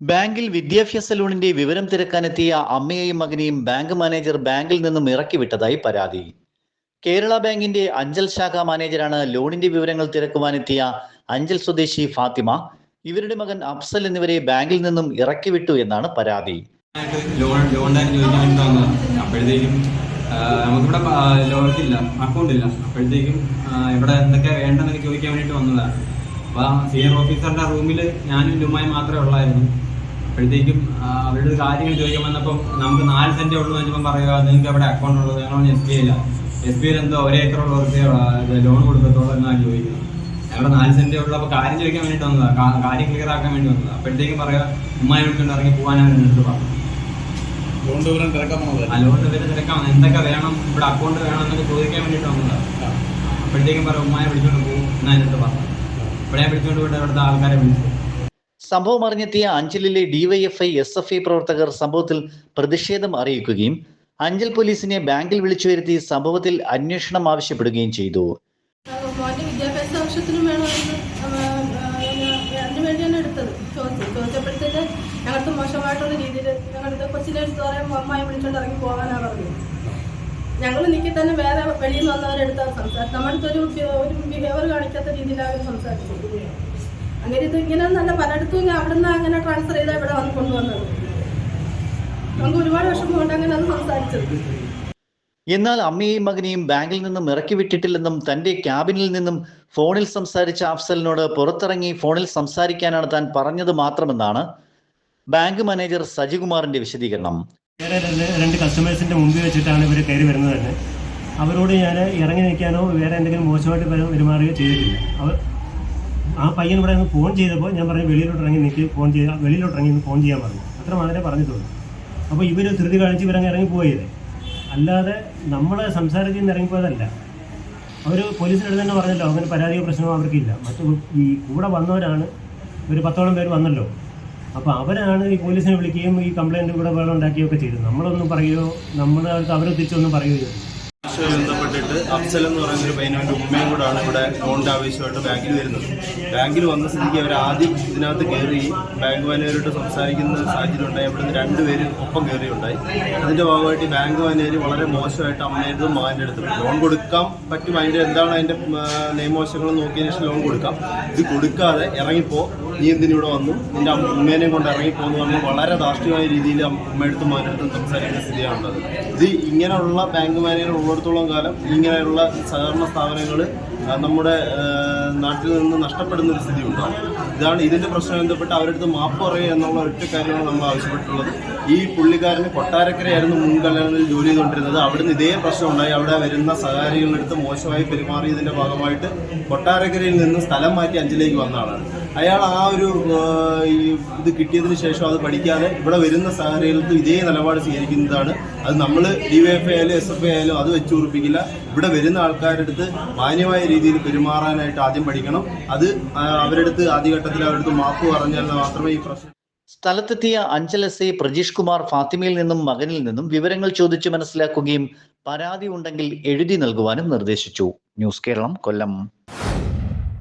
ബാങ്കിൽ വിദ്യാഭ്യാസ ലോണിന്റെ വിവരം തിരക്കാനെത്തിയ അമ്മയെയും മകനെയും ബാങ്ക് മാനേജർ ബാങ്കിൽ നിന്നും ഇറക്കി വിട്ടതായി പരാതി. കേരള ബാങ്കിന്റെ അഞ്ചൽ ശാഖ മാനേജരാണ് ലോണിന്റെ വിവരങ്ങൾ തിരക്കുവാനെത്തിയ അഞ്ചൽ സ്വദേശി ഫാത്തിമ ഇവരുടെ മകൻ അഫ്സൽ എന്നിവരെ ബാങ്കിൽ നിന്നും ഇറക്കി വിട്ടു എന്നാണ് പരാതി. ലോൺ ലോൺ അപ്പോഴത്തേക്കും അക്കൗണ്ട് ഇല്ല അപ്പോഴത്തേക്കും ഇവിടെ എന്തൊക്കെ വേണ്ടെന്ന് ചോദിക്കാൻ വേണ്ടിട്ട് വന്നതാണ്. അപ്പോൾ സീനിയർ ഓഫീസറുടെ റൂമിൽ ഞാനും ലുമായി മാത്രമേ ഉള്ളായിരുന്നു. അപ്പോഴത്തേക്കും അവരുടെ കാര്യങ്ങൾ ചോദിക്കാൻ വന്നപ്പോൾ നമുക്ക് നാല് സെന്റേ ഉള്ളൂ എന്ന് വെച്ചപ്പോൾ പറയുക നിങ്ങൾക്ക് അവിടെ അക്കൗണ്ട് ഉള്ളത്? ഞങ്ങൾ എസ് ബി ഐ ഇല്ല എസ് ബി ഐയിൽ എന്തോ ഒരേ ഏക്കറുള്ളവർക്ക് ലോൺ കൊടുക്കത്തുള്ളൂ എന്നാണ് ചോദിക്കുന്നത്. ഞങ്ങളുടെ നാല് സെന്റേ ഉള്ളൂ അപ്പോൾ കാര്യം ചോദിക്കാൻ വേണ്ടിയിട്ട് വന്നതാണ് കാര്യം ക്ലിയർ ആക്കാൻ വേണ്ടി വന്നതാണ് അപ്പോഴത്തേക്കും പറയുക ഉമ്മായി വിളിച്ചുകൊണ്ട് ഇറങ്ങി പോകാനാണ് എന്നിട്ട് പറഞ്ഞു. ലോൺ വിവരം തിരക്കാൻ വന്നത് എന്തൊക്കെ വേണം? ഇവിടെ അക്കൗണ്ട് വേണം എന്നൊക്കെ ചോദിക്കാൻ വേണ്ടിയിട്ട് വന്നതാണ് അപ്പോഴത്തേക്കും പറയും ഉമ്മായി വിളിച്ചോണ്ട് പോകും എന്നാ എന്നിട്ട് പറഞ്ഞു. പോയിട്ട് ആൾക്കാരെ വിളിച്ചു. സംഭവം അറിഞ്ഞെത്തിയ അഞ്ചലിലെ ഡിവൈഎഫ്ഐ എസ് എഫ് ഐ പ്രവർത്തകർ സംഭവത്തിൽ പ്രതിഷേധം അറിയിക്കുകയും അഞ്ചൽ പോലീസിനെ ബാങ്കിൽ വിളിച്ചു വരുത്തി സംഭവത്തിൽ അന്വേഷണം ആവശ്യപ്പെടുകയും ചെയ്തു. മോന്റെ വിദ്യാഭ്യാസ ആവശ്യത്തിനും വേണമെന്ന് അതിന് വേണ്ടിയാണ് എടുത്തത്. ചോദിച്ചു. ചോദിച്ചപ്പോഴത്തേക്ക് ഞങ്ങൾക്ക് മോശമായിട്ടുള്ള രീതിയിൽ ഞങ്ങളുടെ കൊച്ചിനെ എടുത്ത് പറയാൻ അമ്മായി വിളിച്ചോണ്ട് ഇറങ്ങി പോകാനാണ് പറഞ്ഞത്. ഞങ്ങൾ നിൽക്കി തന്നെ വേറെ വെളിയിൽ നിന്ന് വന്നവരെടുത്താണ് സംസാരിച്ചത് നമ്മുടെ ഒരു ബിഹേവിയർ കാണിക്കാത്ത രീതിയിലാണ് അവർ സംസാരിച്ചത് അങ്ങനെ ഇത് ഇങ്ങനെ നല്ല പലയിടത്തും ഇങ്ങനെ നിന്ന് അങ്ങനെ ട്രാൻസ്ഫർ ചെയ്താൽ ഇവിടെ വന്ന് കൊണ്ടുവന്നത്. നമുക്ക് ഒരുപാട് വിഷമമുണ്ട് അങ്ങനെ അത് സംസാരിച്ചത്. എന്നാൽ അമ്മയെയും മകനെയും ബാങ്കിൽ നിന്നും ഇറക്കി വിട്ടിട്ടില്ലെന്നും തന്റെ ക്യാബിനിൽ നിന്നും ഫോണിൽ സംസാരിച്ച അഫ്സലിനോട് പുറത്തിറങ്ങി ഫോണിൽ സംസാരിക്കാനാണ് താൻ പറഞ്ഞത് മാത്രമെന്നാണ് ബാങ്ക് മാനേജർ സജികുമാറിന്റെ വിശദീകരണം. വേറെ രണ്ട് രണ്ട് കസ്റ്റമേഴ്സിന്റെ മുമ്പിൽ വെച്ചിട്ടാണ് ഇവർ കയറി വരുന്നത് തന്നെ. അവരോട് ഞാൻ ഇറങ്ങി നിൽക്കാനോ വേറെ എന്തെങ്കിലും മോശമായിട്ട് പെരു- പെരുമാറുകയോ ചെയ്തിട്ടില്ല. അവർ ആ പയ്യൻ ഇവിടെ നിന്ന് ഫോൺ ചെയ്തപ്പോൾ ഞാൻ പറഞ്ഞു വെളിയിലോട്ട് ഇറങ്ങി നിൽക്കി ഫോൺ ചെയ്ത് വെളിയിലോട്ട് ഇറങ്ങി ഫോൺ ചെയ്യാൻ പറഞ്ഞു. അത്ര മാത്രമേ പറഞ്ഞിട്ടുള്ളൂ. അപ്പോൾ ഇവർ ധൃതി കാണിച്ച് ഇവരങ്ങ് ഇറങ്ങി പോയത് അല്ലാതെ നമ്മൾ സംസാരത്തിൽ നിന്ന് ഇറങ്ങിപ്പോയതല്ല. അവർ പോലീസിനടുത്ത് തന്നെ പറഞ്ഞല്ലോ അങ്ങനെ പരാതിയോ പ്രശ്നമോ അവർക്കില്ല. മറ്റു ഈ കൂടെ വന്നവരാണ് ഒരു പത്തോളം പേര് വന്നല്ലോ. അപ്പോൾ അവരാണ് ഈ പോലീസിനെ വിളിക്കുകയും ഈ കംപ്ലൈന്റ് കൂടെ വേറെ ഉണ്ടാക്കുകയൊക്കെ ചെയ്തത്. നമ്മളൊന്നും പറയുകയോ നമ്മുടെ അടുത്ത് അവരെ തിരിച്ചൊന്നും പറയുകയോ ബന്ധപ്പെട്ടിട്ട് അഫ്സൽ എന്ന് പറയുന്ന ഒരു പയ്യനും ഉമ്മയും കൂടാണ് ഇവിടെ ലോണിന്റെ ആവശ്യമായിട്ട് ബാങ്കിൽ വരുന്നത്. ബാങ്കിൽ വന്ന സ്ഥിതിക്ക് അവർ ആദ്യം ഇതിനകത്ത് കയറി ബാങ്ക് മാനേജരോട് സംസാരിക്കുന്ന സാഹചര്യം ഉണ്ടായി. അവിടുന്ന് രണ്ടുപേര് ഒപ്പം കയറിയുണ്ടായി. അതിന്റെ ഭാഗമായിട്ട് ബാങ്ക് മാനേജർ വളരെ മോശമായിട്ട് അമ്മയുടെ മകന്റെ അടുത്ത് ലോൺ കൊടുക്കാൻ പറ്റും. അതിന്റെ എന്താണ് അതിന്റെ നിയമവശങ്ങൾ നോക്കിയതിനു ശേഷം ലോൺ കൊടുക്കാം. ഇത് കൊടുക്കാതെ ഇറങ്ങിപ്പോ നീ എന്തിനിവിടെ വന്നു? നിന്റെ ഉമ്മേനെയും കൊണ്ട് ഇറങ്ങിപ്പോന്ന് പറഞ്ഞ് വളരെ ധാർഷ്ട്യമായ രീതിയിൽ ഉമ്മയെടുത്തും മകനെടുത്തും സംസാരിക്കുന്ന സ്ഥിതിയാണുള്ളത്. ഇത് ഇങ്ങനെയുള്ള ബാങ്ക് മാനേജർ ഉള്ളിടത്തോളം കാലം ഇങ്ങനെയുള്ള സഹകരണ സ്ഥാപനങ്ങൾ നമ്മുടെ നാട്ടിൽ നിന്ന് നഷ്ടപ്പെടുന്ന ഒരു സ്ഥിതി ഉണ്ടാകും ഇതാണ് ഇതിന്റെ പ്രശ്നം ബന്ധപ്പെട്ട് അവരടുത്ത് മാപ്പ് പറയുക എന്നുള്ള ഒറ്റ കാര്യമാണ് നമ്മൾ ആവശ്യപ്പെട്ടിട്ടുള്ളത്. ഈ പുള്ളിക്കാരന് കൊട്ടാരക്കരയായിരുന്നു മുൻകല്യാണത്തിൽ ജോലി ചെയ്തുകൊണ്ടിരുന്നത്. അവിടുന്ന് ഇതേ പ്രശ്നം ഉണ്ടായി. അവിടെ വരുന്ന സഹകാരികളുടെ അടുത്ത് മോശമായി പെരുമാറിയതിന്റെ ഭാഗമായിട്ട് കൊട്ടാരക്കരയിൽ നിന്ന് സ്ഥലം മാറ്റി അഞ്ചിലേക്ക് വന്ന ആളാണ്. അയാൾ ആ ഒരു ഇത് കിട്ടിയതിന് ശേഷം അത് പഠിക്കാതെ ഇവിടെ വരുന്ന സാഹചര്യത്തിൽ ഇതേ നിലപാട് സ്വീകരിക്കുന്നതാണ്. അത് നമ്മൾ ഡി വൈ എഫ് ആയാലും എസ് എഫ് ആയാലും അത് വെച്ച് ഉറപ്പിക്കില്ല. ഇവിടെ വരുന്ന ആൾക്കാരുടെ അടുത്ത് മാന്യമായ രീതിയിൽ പെരുമാറാനായിട്ട് ആദ്യം പഠിക്കണം. അത് ആ, അവരുടെ അടുത്ത് ആദ്യഘട്ടത്തിൽ അവരുടെ അടുത്ത് മാപ്പ് പറഞ്ഞാൽ മാത്രമേ ഈ പ്രശ്നം സ്ഥലത്തെത്തിയ അഞ്ചൽ എസ് ഐ പ്രജീഷ് കുമാർ ഫാത്തിമയിൽ നിന്നും മകനിൽ നിന്നും വിവരങ്ങൾ ചോദിച്ചു മനസ്സിലാക്കുകയും പരാതി ഉണ്ടെങ്കിൽ എഴുതി നൽകുവാനും നിർദ്ദേശിച്ചു. ന്യൂസ് കേരളം കൊല്ലം.